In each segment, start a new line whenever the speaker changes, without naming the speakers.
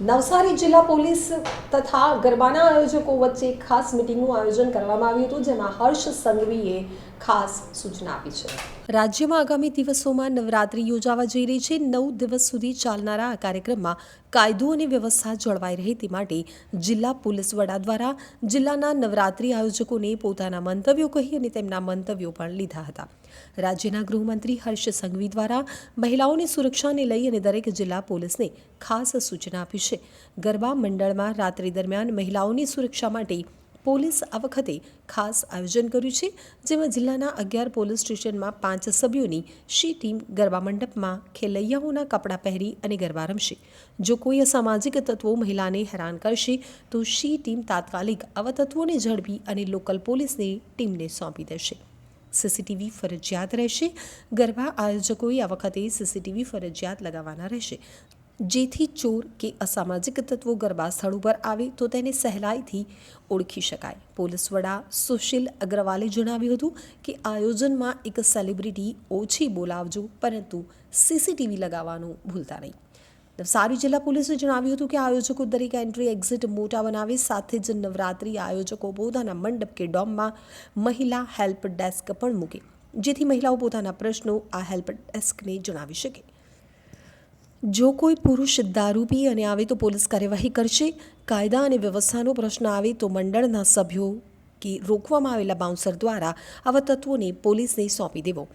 નવસારી જિલ્લા પોલીસ તથા ગરબાના આયોજકો વચ્ચે ખાસ મિટિંગનું આયોજન કરવામાં આવ્યું હતું, જેમાં હર્ષ સંઘવીએ ખાસ સૂચના આપી છે. રાજ્યમાં આગામી દિવસોમાં નવરાત્રી યોજાવા જઈ રહી છે. નવ દિવસ સુધી ચાલનારા આ કાર્યક્રમમાં કાયદો અને વ્યવસ્થા જળવાઈ રહે તે માટે જિલ્લા પોલીસ વડા દ્વારા જિલ્લાના નવરાત્રિ આયોજકોને પોતાના મંતવ્યો કહી અને તેમના મંતવ્યો પણ લીધા હતા. રાજ્યના ગૃહમંત્રી હર્ષ સંઘવી દ્વારા મહિલાઓની સુરક્ષાને લઈ અને દરેક જિલ્લા પોલીસને ખાસ સૂચના આપી છે. ગરબા મંડળમાં રાત્રિ દરમિયાન મહિલાઓની સુરક્ષા માટે પોલીસ આ વખતે ખાસ આયોજન કર્યું છે, જેમાં જિલ્લાના અગિયાર પોલીસ સ્ટેશનમાં પાંચ સભ્યોની શી ટીમ ગરબા મંડપમાં ખેલૈયાઓના કપડાં પહેરી અને ગરબા રમશે. જો કોઈ અસામાજિક તત્વો મહિલાને હેરાન કરશે, તો શી ટીમ તાત્કાલિક આવા તત્વોને ઝડપી અને લોકલ પોલીસની ટીમને સોંપી દેશે. સીસીટીવી ફરજિયાત રહેશે. ગરબા આયોજકોએ આ વખતે સીસીટીવી ફરજિયાત લગાવવાના રહેશે. જેથી ચોર કે અસામાજિક તત્વો ગરબા સ્થળ ઉપર આવે તો તેને સહેલાઈથી ઓળખી શકાય. પોલીસ વડા સુશીલ અગ્રવાલે જણાવ્યું હતું કે આયોજનમાં એક સેલિબ્રિટી ઓછી બોલાવજો, પરંતુ સીસીટીવી લગાવવાનું ભૂલતા નહીં. નવસારી જિલ્લા પોલીસે જણાવ્યું હતું કે આયોજકો દરેક એન્ટ્રી એક્ઝિટ મોટા બનાવે, સાથે જ નવરાત્રિ આયોજકો પોતાના મંડપ કે ડોમમાં મહિલા હેલ્પ ડેસ્ક પણ મૂકે. જેથી મહિલાઓ પોતાના પ્રશ્નો આ હેલ્પ ડેસ્કને જણાવી શકે. જો કોઈ પુરુષ દારૂ પી અને આવે તો પોલીસ કાર્યવાહી કરશે. કાયદા અને વ્યવસ્થાનો પ્રશ્ન આવે તો મંડળના સભ્યો કે રોકવામાં આવેલા બાઉન્સર દ્વારા આવા તત્વોને પોલીસને સોંપી દેવો.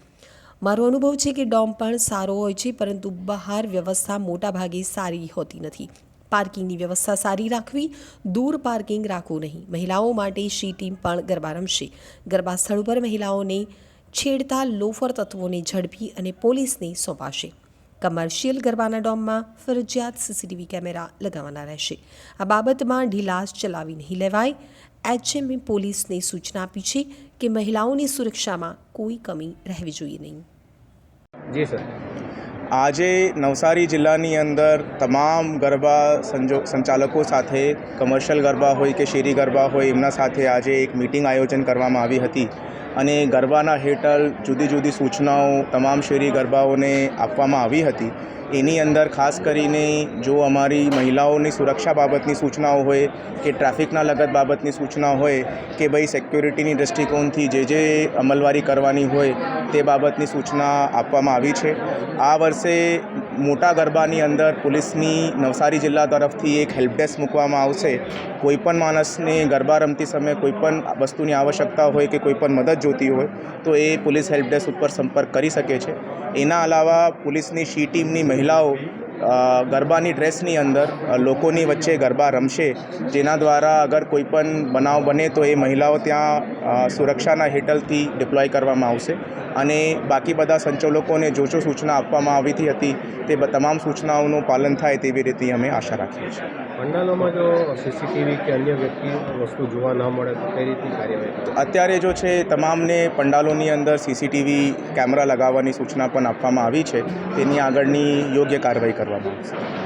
મારો અનુભવ છે કે ડોમ પણ સારો હોય છે, પરંતુ બહાર વ્યવસ્થા મોટાભાગે સારી હોતી નથી. પાર્કિંગની વ્યવસ્થા સારી રાખવી, દૂર પાર્કિંગ રાખવું નહીં. મહિલાઓ માટે શી ટીમ પણ ગરબા રમશે. ગરબા સ્થળ ઉપર મહિલાઓને છેડતા લોફર તત્વોને ઝડપી અને પોલીસને સોંપાશે. કમર્શિયલ ગરબાના ડોમમાં ફરજિયાત સીસીટીવી કેમેરા લગાવવાના રહેશે. આ બાબતમાં ઢીલાસ ચલાવી નહીં લેવાય. એચએમએ પોલીસને સૂચના આપી છે કે મહિલાઓની સુરક્ષામાં કોઈ કમી રહેવી જોઈએ નહીં.
જી સર.
આજે નવસારી જિલ્લાની અંદર તમામ ગરબા સંચાલકો સાથે કમર્શિયલ ગરબા હોય કે શેરી ગરબા હોય એમના સાથે આજે એક મિટિંગ આયોજન કરવામાં આવી હતી. અને ગરબાના હેઠળ જુદી જુદી સૂચનાઓ તમામ શેરી ગરબાઓને આપવામાં આવી હતી. એની અંદર ખાસ કરીને જો અમારી મહિલાઓની સુરક્ષા બાબતની સૂચનાઓ હોય, કે ટ્રાફિકના લગત બાબતની સૂચના હોય, કે ભાઈ સિક્યોરિટીની દૃષ્ટિકોણથી જે જે અમલવારી કરવાની હોય તે બાબતની સૂચના આપવામાં આવી છે. આ વર્ષે મોટા ગરબાની અંદર પોલીસની નવસારી જિલ્લા તરફથી એક હેલ્પ ડેસ્ક મૂકવામાં આવશે. કોઈપણ માણસને ગરબા રમતી સમયે કોઈપણ વસ્તુની આવશ્યકતા હોય કે કોઈપણ મદદ જોતી હોય, તો એ પોલીસ હેલ્પ ડેસ્ક ઉપર સંપર્ક કરી શકે છે. એના અલાવા પોલીસની શી ટીમની મહિલાઓ ગરબાની ડ્રેસની અંદર લોકોની વચ્ચે ગરબા રમશે, જેના દ્વારા અગર કોઈ પણ બનાવ બને તો એ મહિલાઓ ત્યાં સુરક્ષાના હેઠળથી ડિપ્લોય કરવામાં આવશે. અને બાકી બધા સંચાલકોને જો જો સૂચના આપવામાં આવી હતી તે તમામ સૂચનાઓનું પાલન થાય તેવી રીતે અમે આશા રાખીએ છીએ.
પંડાલોમાં જો સીસીટીવી કે અન્ય વ્યક્તિ વસ્તુ જોવા ન મળે તો કઈ રીતની કાર્યવાહી
અત્યારે જો છે તમામને પંડાલોની અંદર સીસીટીવી કેમેરા લગાવવાની સૂચના પણ આપવામાં આવી છે. તેની આગળની યોગ્ય કાર્યવાહી કરવામાં આવશે.